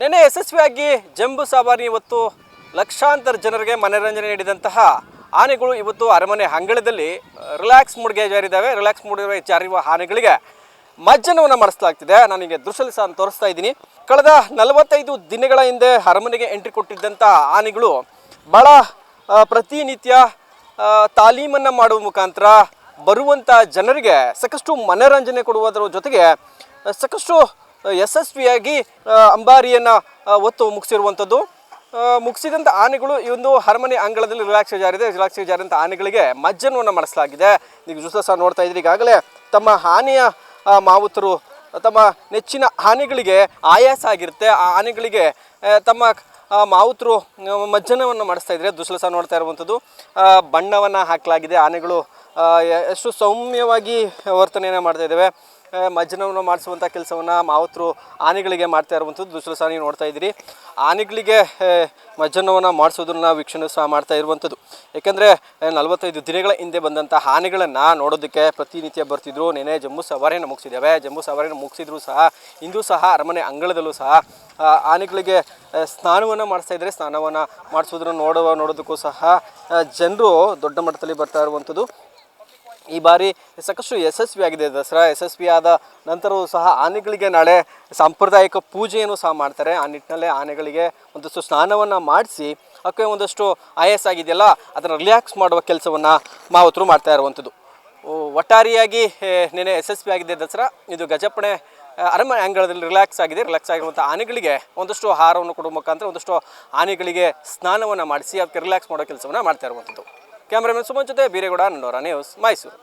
ನಿನ್ನೆ ಯಶಸ್ವಿಯಾಗಿ ಜಂಬೂ ಸವಾರಿ ಇವತ್ತು ಲಕ್ಷಾಂತರ ಜನರಿಗೆ ಮನೋರಂಜನೆ ನೀಡಿದಂತಹ ಆನೆಗಳು ಇವತ್ತು ಅರಮನೆ ಅಂಗಳದಲ್ಲಿ ರಿಲ್ಯಾಕ್ಸ್ ಮೂಡ್ಗೆ ಜಾರಿದ್ದಾವೆ. ರಿಲ್ಯಾಕ್ಸ್ ಮೂಡ್ಗೆ ಜಾರಿರುವ ಆನೆಗಳಿಗೆ ಮಜ್ಜನವನ್ನು ಮಾಡಿಸಲಾಗ್ತಿದೆ. ನನಗೆ ದೃಶ್ಯದಲ್ಲಿ ಸಹ ತೋರಿಸ್ತಾ ಇದ್ದೀನಿ. ಕಳೆದ ನಲವತ್ತೈದು ದಿನಗಳ ಹಿಂದೆ ಅರಮನೆಗೆ ಎಂಟ್ರಿ ಕೊಟ್ಟಿದ್ದಂಥ ಆನೆಗಳು ಭಾಳ ಪ್ರತಿನಿತ್ಯ ತಾಲೀಮನ್ನು ಮಾಡುವ ಮುಖಾಂತರ ಬರುವಂಥ ಜನರಿಗೆ ಸಾಕಷ್ಟು ಮನೋರಂಜನೆ ಕೊಡುವುದರ ಜೊತೆಗೆ ಸಾಕಷ್ಟು ಯಶಸ್ವಿಯಾಗಿ ಅಂಬಾರಿಯನ್ನು ಒತ್ತು ಮುಗಿಸಿರುವಂಥದ್ದು ಮುಗಿಸಿದಂಥ ಆನೆಗಳು ಈ ಒಂದು ಅರಮನೆ ಅಂಗಳದಲ್ಲಿ ರಿಲ್ಯಾಕ್ಸ್ ಜಾರಿದೆ. ರಿಲ್ಯಾಕ್ಸ್ ಜಾರಿದಂಥ ಆನೆಗಳಿಗೆ ಮಜ್ಜನವನ್ನು ಮಾಡಿಸಲಾಗಿದೆ. ಈಗ ಜೂಸ ಸಹ ನೋಡ್ತಾ ಇದ್ದೀರಿ. ಈಗಾಗಲೇ ತಮ್ಮ ಆನೆಯ ಮಾವುತರು, ತಮ್ಮ ನೆಚ್ಚಿನ ಆನೆಗಳಿಗೆ ಆಯಾಸ ಆಗಿರುತ್ತೆ. ಆ ಆನೆಗಳಿಗೆ ತಮ್ಮ ಮಾವುತರು ಮಜ್ಜನವನ್ನು ಮಾಡಿಸ್ತಾ ಇದ್ದಾರೆ. ದುಸಲ ಸಹ ನೋಡ್ತಾ ಇರುವಂಥದ್ದು ಬಣ್ಣವನ್ನು ಹಾಕಲಾಗಿದೆ. ಆನೆಗಳು ಎಷ್ಟು ಸೌಮ್ಯವಾಗಿ ವರ್ತನೆಯನ್ನು ಮಾಡ್ತಾ ಇದ್ದಾವೆ. ಮಜ್ಜನವನ್ನು ಮಾಡಿಸುವಂಥ ಕೆಲಸವನ್ನು ಮಾವುತರು ಆನೆಗಳಿಗೆ ಮಾಡ್ತಾ ಇರುವಂಥದ್ದು ದುಸಲ ಸಹ ನೀವು ನೋಡ್ತಾ ಇದ್ದೀರಿ. ಆನೆಗಳಿಗೆ ಮಜ್ಜನವನ್ನು ಮಾಡಿಸೋದನ್ನ ವೀಕ್ಷಣೆ ಸಹ ಮಾಡ್ತಾ ಇರುವಂಥದ್ದು ಏಕೆಂದರೆ ನಲವತ್ತೈದು ದಿನಗಳ ಹಿಂದೆ ಬಂದಂಥ ಆನೆಗಳನ್ನು ನೋಡೋದಕ್ಕೆ ಪ್ರತಿನಿತ್ಯ ಬರ್ತಿದ್ರು. ನೆನೆ ಜಮ್ಮು ಸವಾರಿಯನ್ನು ಮುಗಿಸಿದ್ದೇವೆ. ಜಮ್ಮು ಸವಾರಿಯನ್ನು ಮುಗಿಸಿದ್ರು ಸಹ, ಇಂದು ಸಹ ಅರಮನೆ ಅಂಗಳದಲ್ಲೂ ಸಹ ಆನೆಗಳಿಗೆ ಸ್ನಾನವನ್ನು ಮಾಡಿಸ್ತಾ ಇದ್ದರೆ ಸ್ನಾನವನ್ನು ಮಾಡಿಸೋದನ್ನು ನೋಡುವ, ನೋಡೋದಕ್ಕೂ ಸಹ ಜನರು ದೊಡ್ಡ ಮಟ್ಟದಲ್ಲಿ ಬರ್ತಾ ಇರುವಂಥದ್ದು ಈ ಬಾರಿ ಸಾಕಷ್ಟು ಯಶಸ್ವಿಯಾಗಿದೆ ದಸರಾ. ಯಶಸ್ವಿಯಾದ ನಂತರವೂ ಸಹ ಆನೆಗಳಿಗೆ ನಾಳೆ ಸಾಂಪ್ರದಾಯಿಕ ಪೂಜೆಯನ್ನು ಸಹ ಮಾಡ್ತಾರೆ. ಆ ನಿಟ್ಟಿನಲ್ಲೇ ಆನೆಗಳಿಗೆ ಒಂದಷ್ಟು ಸ್ನಾನವನ್ನು ಮಾಡಿಸಿ ಅದಕ್ಕೆ ಒಂದಷ್ಟು ಆಯಾಸ ಆಗಿದೆಯಲ್ಲ, ಅದನ್ನು ರಿಲ್ಯಾಕ್ಸ್ ಮಾಡುವ ಕೆಲಸವನ್ನು ಮಾವತರು ಮಾಡ್ತಾ ಇರುವಂಥದ್ದು ಒಟ್ಟಾರಿಯಾಗಿ ಯಶಸ್ವಿ ನೆನೆ ಯಶಸ್ವಿಯಾಗಿದೆ ದಸರಾ. ಇದು ಗಜಪಣೆ ಅರಮ ಅಂಗಳದಲ್ಲಿ ರಿಲ್ಯಾಕ್ಸ್ ಆಗಿದೆ. ರಿಲ್ಯಾಕ್ಸ್ ಆಗಿರುವಂಥ ಆನೆಗಳಿಗೆ ಒಂದಷ್ಟು ಆಹಾರವನ್ನು ಕೊಡುವ ಮುಖಾಂತರ ಒಂದಷ್ಟು ಆನೆಗಳಿಗೆ ಸ್ನಾನವನ್ನು ಮಾಡಿಸಿ, ಅದಕ್ಕೆ ರಿಲ್ಯಾಕ್ಸ್ ಮಾಡೋ ಕೆಲಸವನ್ನು ಮಾಡ್ತಾ ಇರುವಂಥದ್ದು ಕ್ಯಾಮ್ರಾಮನ್ ಸುಮನ್ ಜೊತೆ ಬೀರೇಗೌಡ ನಂಡೋರ ನ್ಯೂಸ್ ಮೈಸೂರು